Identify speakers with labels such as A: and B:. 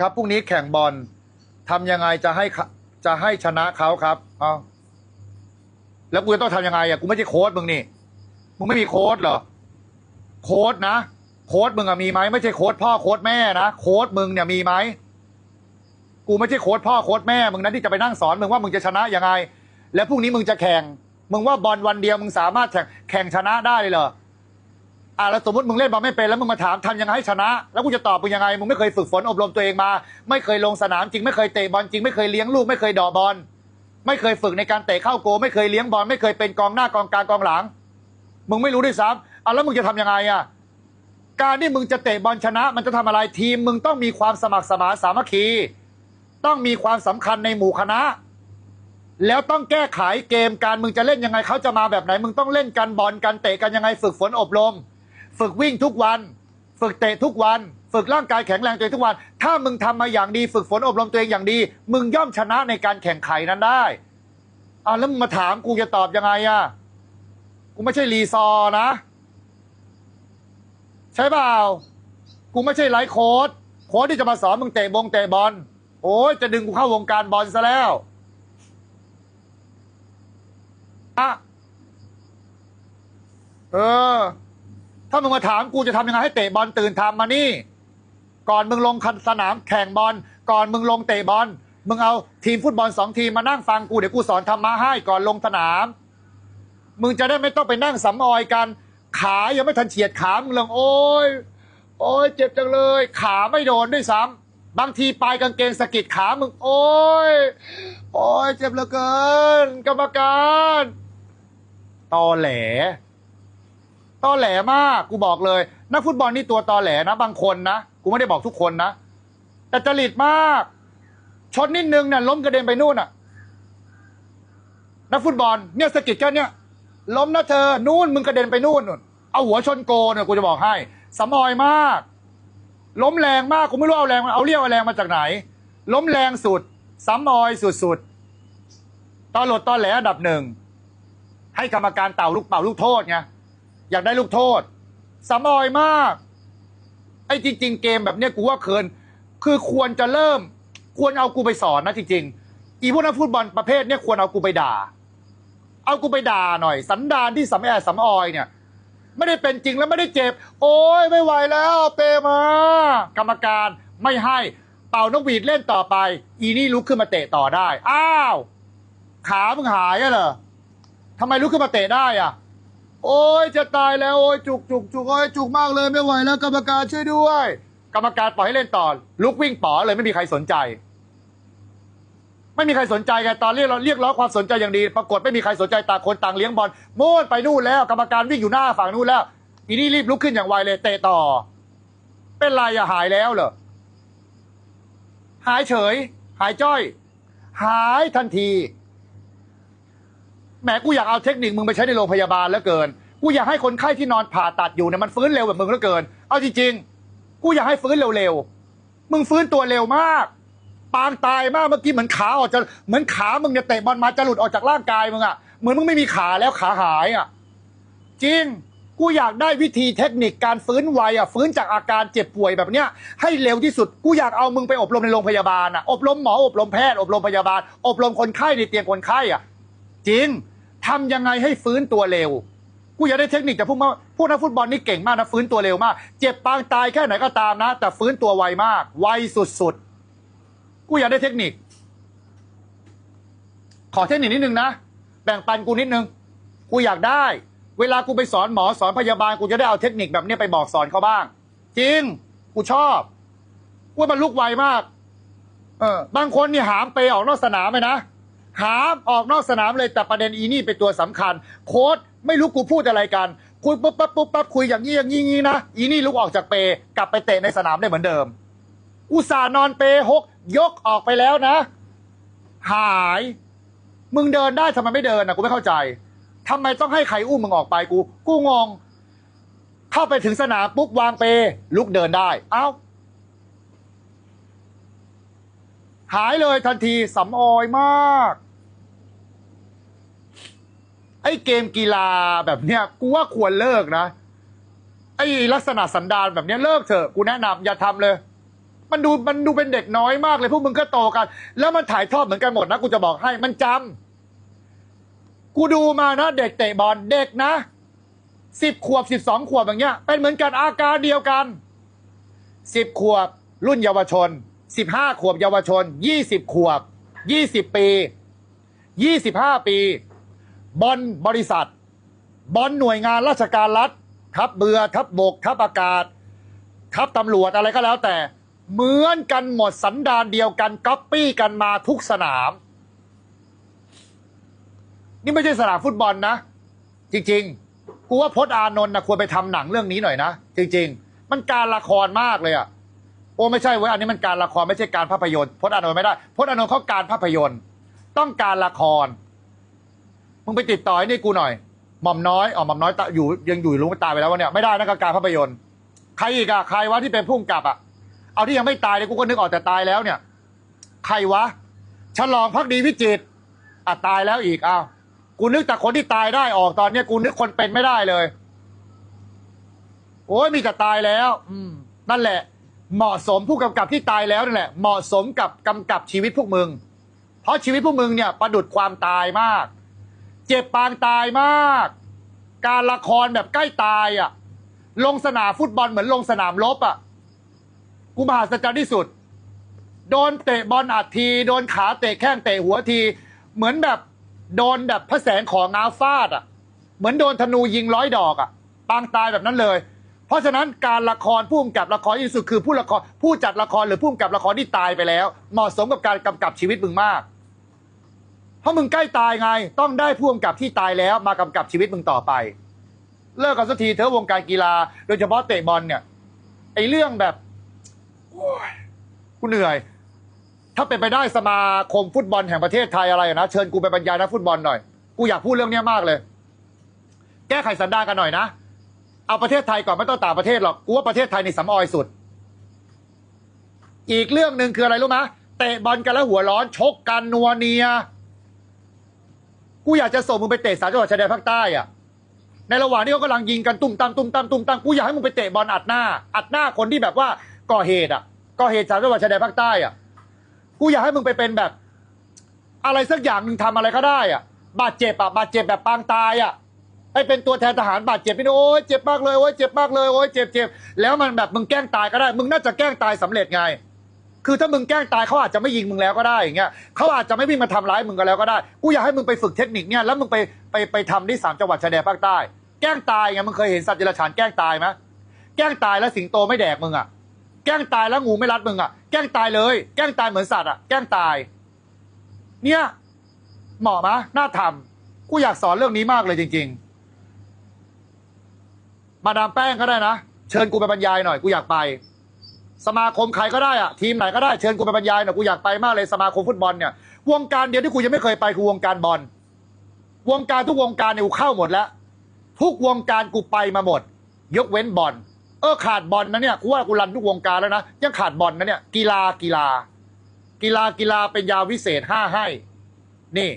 A: ครับพรุ่งนี้แข่งบอลทำยังไงจะให้จะให้ชนะเขาครับเอาแล้วกูจะต้องทำยังไงอะกูไม่ใช่โค้ชมึงนี่มึงไม่มีโค้ชเหรอ โค้ชนะโค้ชมึงอะมีไหมไม่ใช่โค้ชพ่อโค้ชแม่นะโค้ชมึงเนี่ยมีไหมกูไม่ใช่โค้ชพ่อโค้ชแม่มึงนั้นที่จะไปนั่งสอนมึงว่ามึงจะชนะยังไง แล้วพรุ่งนี้มึงจะแข่ง มึงว่าบอลวันเดียวมึงสามารถแข่งแข่งชนะได้เลยเหรอ อะแล้วสมมติมึงเล่นบอลไม่เป็นแล้วมึงมาถามทำยังไงให้ชนะ แล้วกูจะตอบมึงยังไงมึงไม่เคยฝึกฝนอบรมตัวเองมา ไม่เคยลงสนามจริงไม่เคยเตะบอลจริงไม่เคยเลี้ยงลูกไม่เคยดอบอลไม่เคยฝึกในการเตะเข้าโกลไม่เคยเลี้ยงบอลไม่เคยเป็นกองหน้ากองกลางกองหลัง มึงไม่รู้ด้วยซ้ำอะแล้วมึงจะทำยังไงอะการที่มึงจะเตะบอลชนะ มันจะทำอะไรทีม มึงต้องมีความสมัครสมานสามัคคี ต้องมีความสำคัญในหมู่คณะ แล้วต้องแก้ไขเกมการมึงจะเล่นยังไงเขาจะมาแบบไหน มึงต้องเล่นกันบอลกันเตะกันยังไงฝึกฝนอบรม ฝึกวิ่งทุกวัน ฝึกเตะทุกวัน ฝึกร่างกายแข็งแรงตัวเองทุกวัน ถ้ามึงทำมาอย่างดี ฝึกฝนอบรมตัวเองอย่างดี มึงย่อมชนะในการแข่งขันนั้นได้อ่าแล้วมึงมาถามกูจะตอบยังไงอะกูไม่ใช่รีซอนะ ใช่เปล่า กูไม่ใช่ไลฟ์โค้ดโค้ดที่จะมาสอนมึงเตะบงเตะบอลโอ้ยจะดึงกูเข้าวงการบอลซะแล้วอะเออ ถ้ามึงมาถามกูจะทำยังไงให้เตะบอลตื่นทำมานี่ ก่อนมึงลงคันสนามแข่งบอล ก่อนมึงลงเตะบอล มึงเอาทีมฟุตบอลสองทีมมานั่งฟังกูเดี๋ยวกูสอนธรรมะให้ก่อนลงสนาม มึงจะได้ไม่ต้องไปนั่งสำออยกัน ขายังไม่ทันเฉียดขามึงเลยโอ้ยโอ้ยเจ็บจังเลย ขาไม่โดนด้วยซ้ำบางทีปลายกางเกงสะกิดขามึง โอ้ยโอ้ยเจ็บเหลือเกิน กรรมการตอแหล ตอแหลมากกูบอกเลย นักฟุตบอลนี่ตัวตอแหลนะ บางคนนะ กูไม่ได้บอกทุกคนนะ แต่จริตมาก ชนนิดนึงเนี่ยล้มกระเด็นไปนู่นอะ นักฟุตบอลเนี่ยสกิดแค่เนี้ยล้มนะเธอ นู่นมึงกระเด็นไปนู่นนู่นเอาหัวชนโกเนี่ยกูจะบอกให้สำออยมาก ล้มแรงมากกูไม่รู้เอาแรงมาเอาเรียวเอาแรงมาจากไหน ล้มแรงสุดสำออยสุดๆตอนหลดตอนแหลอันดับหนึ่งให้กรรมการเต่าลูกเป่าลูกโทษไง อยากได้ลูกโทษสำออยมาก ไอ้จริง ๆ เกมแบบเนี้ยกูว่าเคิน คือควรจะเริ่ม ควรเอากูไปสอนนะจริงๆ อีพวกนักฟุตบอลประเภทเนี้ยควรเอากูไปด่า เอากูไปด่าหน่อย สันดานที่สำแอสำออยเนี่ย ไม่ได้เป็นจริงแล้วไม่ได้เจ็บ โอ้ยไม่ไหวแล้วเปมา กรรมการไม่ให้เป่านกหวีดเล่นต่อไป อีนี่ลุกขึ้นมาเตะต่อได้ อ้าว ขามึงหายอะเหรอทำไมลุกขึ้นมาเตะได้อะ โอ้ยจะตายแล้วโอ้ยจุกจุกจุกโอ้ยจุกมากเลยไม่ไหวแล้วกรรมการช่วยด้วย กรรมการปล่อยให้เล่นต่อลุกวิ่งป๋อเลยไม่มีใครสนใจ ไม่มีใครสนใจไงตอนเรียกเราเรียกร้องความสนใจอย่างดี ปรากฏไม่มีใครสนใจต่างคนต่างเลี้ยงบอลโม่นไปนู่นแล้ว กรรมการวิ่งอยู่หน้าฝั่งนู่นแล้วอีนี่รีบลุกขึ้นอย่างไวเลยเตะต่อ เป็นไรอะหายแล้วเหรอหายเฉย หายจ้อย หายทันที แหมกูอยากเอาเทคนิคมึงไปใช้ในโรงพยาบาลแล้วเกิน กูอยากให้คนไข้ที่นอนผ่าตัดอยู่เนี่ยมันฟื้นเร็วแบบมึงแล้วเกิน เอาจริงๆ กูอยากให้ฟื้นเร็วๆ มึงฟื้นตัวเร็วมาก ปางตายมากเมื่อกี้เหมือนขาออกจะเหมือนขามึงเนี่ยเตะบอลมาจะหลุดออกจากร่างกายมึงอะเหมือนมึงไม่มีขาแล้วขาหายอะจริงกูอยากได้วิธีเทคนิคการฟื้นไวอะฟื้นจากอาการเจ็บป่วยแบบเนี้ยให้เร็วที่สุดกูอยากเอามึงไปอบรมในโรงพยาบาลอะอบรมหมออบรมแพทย์อบรมพยาบาล อบรมคนไข้ในเตียงคนไข้อะ จริงทำยังไงให้ฟื้นตัวเร็ว กูอยากได้เทคนิคจากพวกมาพวกนักฟุตบอลนี่เก่งมากนะฟื้นตัวเร็วมาก เจ็บปางตายแค่ไหนก็ตามนะ แต่ฟื้นตัวไวมาก ไวสุดๆ กูอยากได้เทคนิค ขอเทคนิคนิดนึงนะ แบ่งปันกูนิดนึง กูอยากได้ เวลากูไปสอนหมอสอนพยาบาลกูจะได้เอาเทคนิคแบบนี้ไปบอกสอนเขาบ้าง จริง กูชอบกูว่ามันลุกไวมาก เออ บางคนนี่หามไปออกนอกสนามไปนะ หามออกนอกสนามเลยแต่ประเด็นอีนี่เป็นตัวสำคัญ โค้ดไม่รู้กูพูดอะไรกันคุยปุ๊บปั๊บปุ๊บปั๊บคุยอย่างนี้อย่างนี้งนี้นะอีนี่ลุกออกจากเปกลับไปเตะในสนามได้เหมือนเดิม อุตส่าห์นอนเปหกยกออกไปแล้วนะ หาย มึงเดินได้ทำไมไม่เดินนะกูไม่เข้าใจทำไมต้องให้ใครอุ้มมึงออกไปกู กูงง เข้าไปถึงสนามปุ๊บวางเป ลุกเดินได้ เอ้า หายเลยทันทีสำออยมาก อ้เกมกีฬาแบบเนี้ยกูว่าควรเลิกนะ ไอ้ลักษณะสันดานแบบเนี้ยเลิกเถอะกูแนะนำอย่าทำเลย มันดูมันดูเป็นเด็กน้อยมากเลยพวกมึงก็โตกัน แล้วมันถ่ายทอดเหมือนกันหมดนะกูจะบอกให้มันจำกูดูมานะ เด็กเตะบอลเด็กนะสิบขวบสิบสองขวบอย่างเงี้ย เป็นเหมือนกันอาการเดียวกันสิบขวบ รุ่นเยาวชนสิบห้าขวบเยาวชนยี่สิบขวบยี่สิบปียี่สิบห้าปี บอลบริษัท บอลหน่วยงานราชการรัฐทัพเรือทัพบกทัพอากาศทัพตำรวจอะไรก็แล้วแต่ เหมือนกันหมดสันดานเดียวกันก๊อปปี้กันมาทุกสนาม นี่ไม่ใช่สนามฟุตบอลนะ จริงๆกูว่าพจน์อานนท์นะควรไปทำหนังเรื่องนี้หน่อยนะ จริง ๆ มันการละครมากเลยอะโอ้ไม่ใช่เว้ยอันนี้มันการละครไม่ใช่การภาพยนตร์พจน์อานนท์ไม่ได้พจน์อานนท์เขาการภาพยนตร์ ต้องการละคร มึงไปติดต่อไอ้นี่กูหน่อยหม่อมน้อยอ๋อหม่อมน้อยตะอยู่ยังอยู่ลุงตายไปแล้ววะเนี่ยไม่ได้นะกับการภาพยนตร์ใครอีกอะใครวะที่เป็นผู้กำกับอะเอาที่ยังไม่ตายเลยกูก็นึกออกแต่ตายแล้วเนี่ย ใครวะฉลองพักดีวิจิตอะตายแล้วอีกอ้าวกูนึกแต่คนที่ตายได้ออกตอนเนี้ยกูนึกคนเป็นไม่ได้เลย โอ้ยมีแต่ตายแล้ว อืม นั่นแหละ เหมาะสมผู้กำกับที่ตายแล้วนั่นแหละ เหมาะสมกับกำกับชีวิตพวกมึง เพราะชีวิตพวกมึงเนี่ยประดุดความตายมาก เจ็บปางตายมาก การละครแบบใกล้ตายอะ ลงสนามฟุตบอลเหมือนลงสนามรบอะ กูมหัศจรรย์ที่สุด โดนเตะบอลอัดที โดนขาเตะแข้งเตะหัวที เหมือนแบบโดนแบบพระแสงของงาฟาดอะ เหมือนโดนธนูยิงร้อยดอกอะ ปางตายแบบนั้นเลย เพราะฉะนั้นการละครผู้กำกับละครที่สุดคือผู้ละครผู้จัดละครหรือผู้กำกับละครที่ตายไปแล้ว เหมาะสมกับการกำกับชีวิตมึงมาก เพราะมึงใกล้ตายไง ต้องได้ผู้กำกับที่ตายแล้วมากำกับชีวิตมึงต่อไป เลิกกันสักทีเถอะวงการกีฬา โดยเฉพาะเตะบอลเนี่ยไอ้เรื่องแบบโอ้ยกูเหนื่อย ถ้าเป็นไปได้สมาคมฟุตบอลแห่งประเทศไทยอะไรนะเชิญกูไปบรรยายนักฟุตบอลหน่อยกูอยากพูดเรื่องนี้มากเลย แก้ไขสันดานกันหน่อยนะเอาประเทศไทยก่อนไม่ต้องต่างประเทศหรอกกูว่าประเทศไทยในสำออยสุด อีกเรื่องหนึ่งคืออะไรรู้ไหมเตะบอลกันแล้วหัวร้อนชกกันนัวเนีย กูอยากจะส่งมึงไปเตะสามจังหวัดชายแดนภาคใต้อะในระหว่างที่เขากำลังยิงกันตุ้มตามตุ้มตามตุ้มตามกูอยากให้มึงไปเตะบอลอัดหน้า อัดหน้าคนที่แบบว่าก่อเหตุอะ ก่อเหตุสามจังหวัดชายแดนภาคใต้อะ กูอยากให้มึงไปเป็นแบบ อะไรสักอย่างหนึ่งทำอะไรก็ได้อะ บาดเจ็บอะ บาดเจ็บแบบปางตายอะให้เป็นตัวแทนทหารบาดเจ็บไปโอ้ยเจ็บมากเลยโอ้ยเจ็บมากเลยโอ้ยเจ็บเจ็บแล้วมันแบบมึงแกล้งตายก็ได้ มึงน่าจะแกล้งตายสำเร็จไง คือถ้ามึงแกล้งตายเขาอาจจะไม่ยิงมึงแล้วก็ได้อย่างเงี้ยเขาอาจจะไม่วิ่งมาทำร้ายมึงก็แล้วก็ได้กูอยากให้มึงไปฝึกเทคนิคเนี่ยแล้วมึงไปไปไปทำที่สามจังหวัดชายแดนภาคใต้ แกล้งตายไงมึงเคยเห็นสัตว์เดรัจฉานแกล้งตายไหมแกล้งตายแล้วสิงโตไม่แดกมึงอะแกล้งตายแล้วงูไม่รัดมึงอะแกล้งตายเลย แกล้งตายเหมือนสัตว์อะแกล้งตาย เนี่ยเหมาะมะน่าทำกูอยากสอนเรื่องนี้มากเลยจริง ๆ มาดามแป้งก็ได้นะเชิญกูไปบรรยายหน่อยกูอยากไป สมาคมใครก็ได้อะทีมไหนก็ได้เชิญกูไปบรรยายหน่อยกูอยากไปมากเลยสมาคมฟุตบอลเนี่ยวงการเดียวที่กูยังไม่เคยไปคือวงการบอลวงการทุกวงการเนี่ยกูเข้าหมดแล้ว ทุกวงการกูไปมาหมด ยกเว้นบอลเออขาดบอลนะเนี่ยกูว่ากูรันทุกวงการแล้วนะยังขาดบอลนะเนี่ยกีฬากีฬา กีฬากีฬาเป็นยาวิเศษห้าให้ นี่